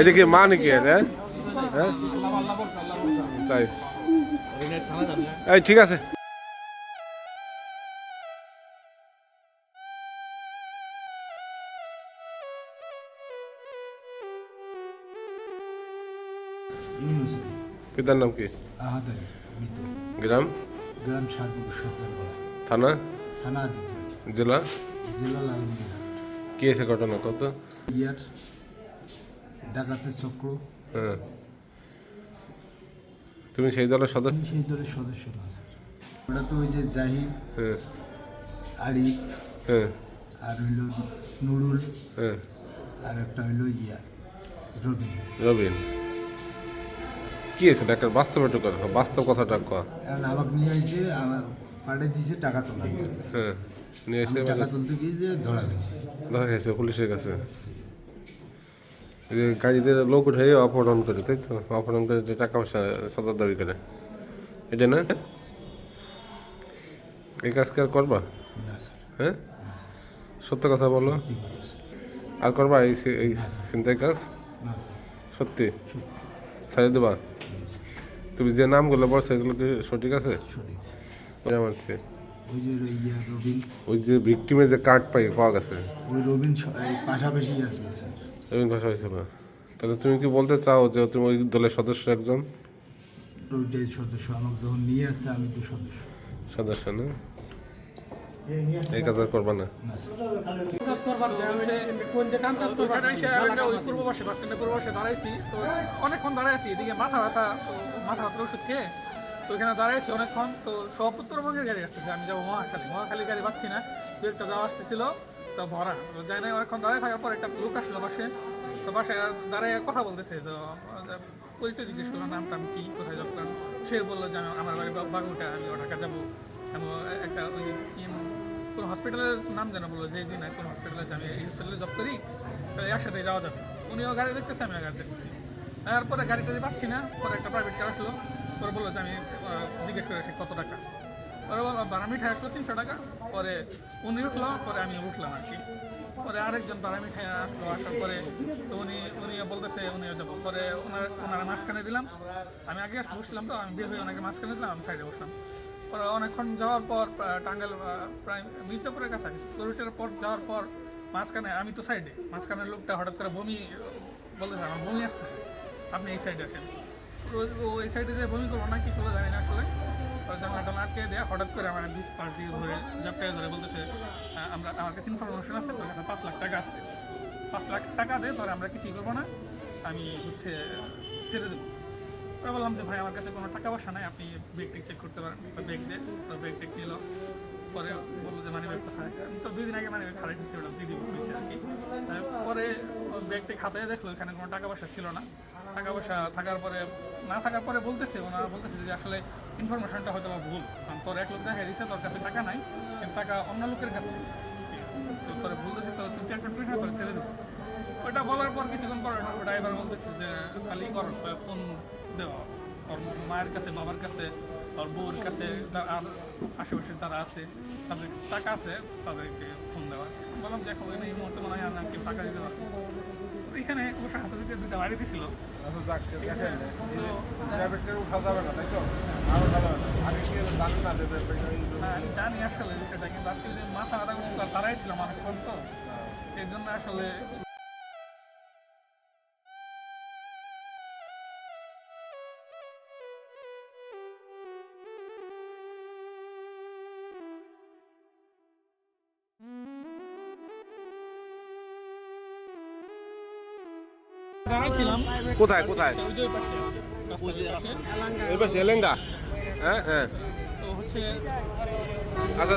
এটা কি মা নাকি হ্যাঁ? হ্যাঁ? তাই। এই ঠিক আছে। পিতার নাম কি? গ্রাম? গ্রাম থানা? থানা জেলা? জেলা কি আছে ঘটনা? কত? ইয়ার ডাকাতের চক্র। হ্যাঁ। তুমি সেই দলের সদস্য? সেই দলের সদস্য না স্যার ওটা তো ওই যে জাহিদ হ্যাঁ। আরিফ হ্যাঁ। আর হইল নুরুল হ্যাঁ। আর একটা হইল ইয়া রবি রবিন। কি আছে একটা বাস্তব একটু কথা বাস্তব কথাটা কয়া আমাকে নিয়ে আইছে পাড়ে দিয়েছে টাকা জন্য। হ্যাঁ। নিয়ে এসে টাকা তুলতে গিয়ে যে ধরা গেছে দেখা গেছে পুলিশের কাছে। গাড়িতে লোক উঠে অপহরণ করে তাই তো? অপহরণ করে যে টাকা পয়সা সদর দাবি করে। এটা না? এই কাজ কি আর করবা? হ্যাঁ? সত্য কথা বলো। আর করবা এই এই চিন্তায় কাজ? সত্যি? ছাড়িয়ে দেবা? তুমি যে নামগুলো বলছো এগুলো কি সঠিক আছে? ওই যে ভিকটিমের যে কার্ড পাই পাওয়া গেছে। ওই রবিন পাশাপাশি আছে রবীন্দ্র ভাষা হয়েছিল তাহলে তুমি কি বলতে চাও যে তুমি ওই দলের সদস্য একজন? ওইটাই সদস্য আমাকে যখন নিয়ে আসছে আমি তো সদস্য। সদস্য না? এই কাজ আর করবা না। বাস দাঁড়াইছি তো অনেকক্ষণ দাঁড়াইছি এদিকে মাথা ব্যথা তো মাথা ব্যথার ওষুধ খেয়ে তো ওখানে দাঁড়াইছি অনেকক্ষণ তো সব উত্তরবঙ্গের গাড়ি আসতেছে। আমি যাব মহাখালী মহাখালী গাড়ি পাচ্ছি না। দু একটা যাওয়া আসতেছিল। তো ভরা। যাই না অনেকক্ষণ দাঁড়ায় থাকার পর একটা লোক আসলো পাশে। তো পাশে দাঁড়ায় কথা বলতেছে, তো পরিচয় জিজ্ঞেস করল নামটা আমি কি? কোথায় জব করেন? সে বলল যে আমি- আমার বাড়ি বাগুটা আমি ঢাকা যাব। এবং একটা ওই কি কোন হসপিটালের নাম যেন বলল, যে জি না, কোন হসপিটালে আমি এই হসপিটালে জব করি একসাথে যাওয়া যাবে। উনিও গাড়ি দেখতেছে, আমিও গাড়ি দেখতেছি। তারপরে গাড়িটা পাচ্ছি না, পরে একটা প্রাইভেট কার আসলো। পরে বলল যে, আমি জিজ্ঞেস করে আসি, কত টাকা? পরে বলল বারা মিঠাই আসলো তিনশো টাকা। পরে উনি উঠল পরে আমি উঠলাম আর কি। পরে আরেকজন বারা মিঠাই আসলো আসার পরে তো উনি উনি বলতেছে উনিও যাব। পরে ওনার ওনারা মাঝখানে দিলাম। আমি আগে আসলে বসছিলাম তো আমি বের হয়ে ওনাকে মাঝখানে দিলাম আমি সাইডে বসলাম। পরে অনেকক্ষণ যাওয়ার পর আহ, প্রায় মির্জাপুরের কাছাকাছি চৌরুটের পর যাওয়ার পর মাঝখানে আমি তো সাইডে মাঝখানের লোকটা হঠাৎ করে বমি আহ, বলতেছে আমার বমি আসতেছে আপনি এই সাইডে আসেন। ও- এই সাইডে যে বমি করব না কি করব জানি না আসলে। জামাটা আটকে দেয়া, হঠাৎ করে আমার বিশ পাঁচ দিয়ে ধরে জাপটায় ধরে বলতেছে আমরা, আমার কাছে ইনফরমেশন আছে তোর কাছে পাঁচ লাখ টাকা আছে। পাঁচ লাখ টাকা দে ধর আমরা কিছুই করব না। আমি হচ্ছে ছেড়ে দেবো। পরে বললাম যে, ভাই, আমার কাছে কোনো টাকা পয়সা নাই, আপনি ব্যাগ টেক চেক করতে পারেন, ব্যাগ দে তো ব্যাগ টেক নিল পরে বলল যে মানি ব্যাগ কোথায় তো দুই দিন আগে মানি ব্যাগ খারাপ দিচ্ছি ওটা দিদি বলেছে আর কি। পরে ব্যাগ টেক হাতে দেখল, এখানে কোনো টাকা পয়সা ছিল না। টাকা পয়সা থাকার পরে, না থাকার পরে বলতেছে ওনারা বলতেছে যে আসলে ইনফরমেশনটা হয়তো বা ভুল। কারণ তোর এক লোক দেখা দিচ্ছে তোর কাছে টাকা নাই, কিন্তু টাকা অন্য লোকের কাছে। তো তোরা বলতেছে তো তুই টেক করবি না তোর ছেড়ে দেবো ওটা বলার পর কিছুক্ষণ পর ড্রাইভার বলতেছে যে, খালি কর, ফোন দেওয়া। ওর মায়ের কাছে, বাবার কাছে ওর বউর কাছে যারা আর আশেপাশে যারা আছে তাদের টাকা আছে তাদেরকে ফোন দেওয়া। বললাম যে এখন এই মুহূর্তে মনে হয় আমাকে টাকা দিতে পারব এখানে অবশ্য হাতে দিতে দুটা বাড়ি দিছিল। তো হ্যাঁ, আমি জানি আসলে বিষয়টা কিন্তু আজকে যে মাথা করছিল তারাই ছিলাম অনেকক্ষণ তো। এই জন্য আসলে দাঁড়াইছিলাম কোথায় কোথায়? পাশে। এলেঙ্গা। হ্যাঁ হ্যাঁ। তো হচ্ছে আচ্ছা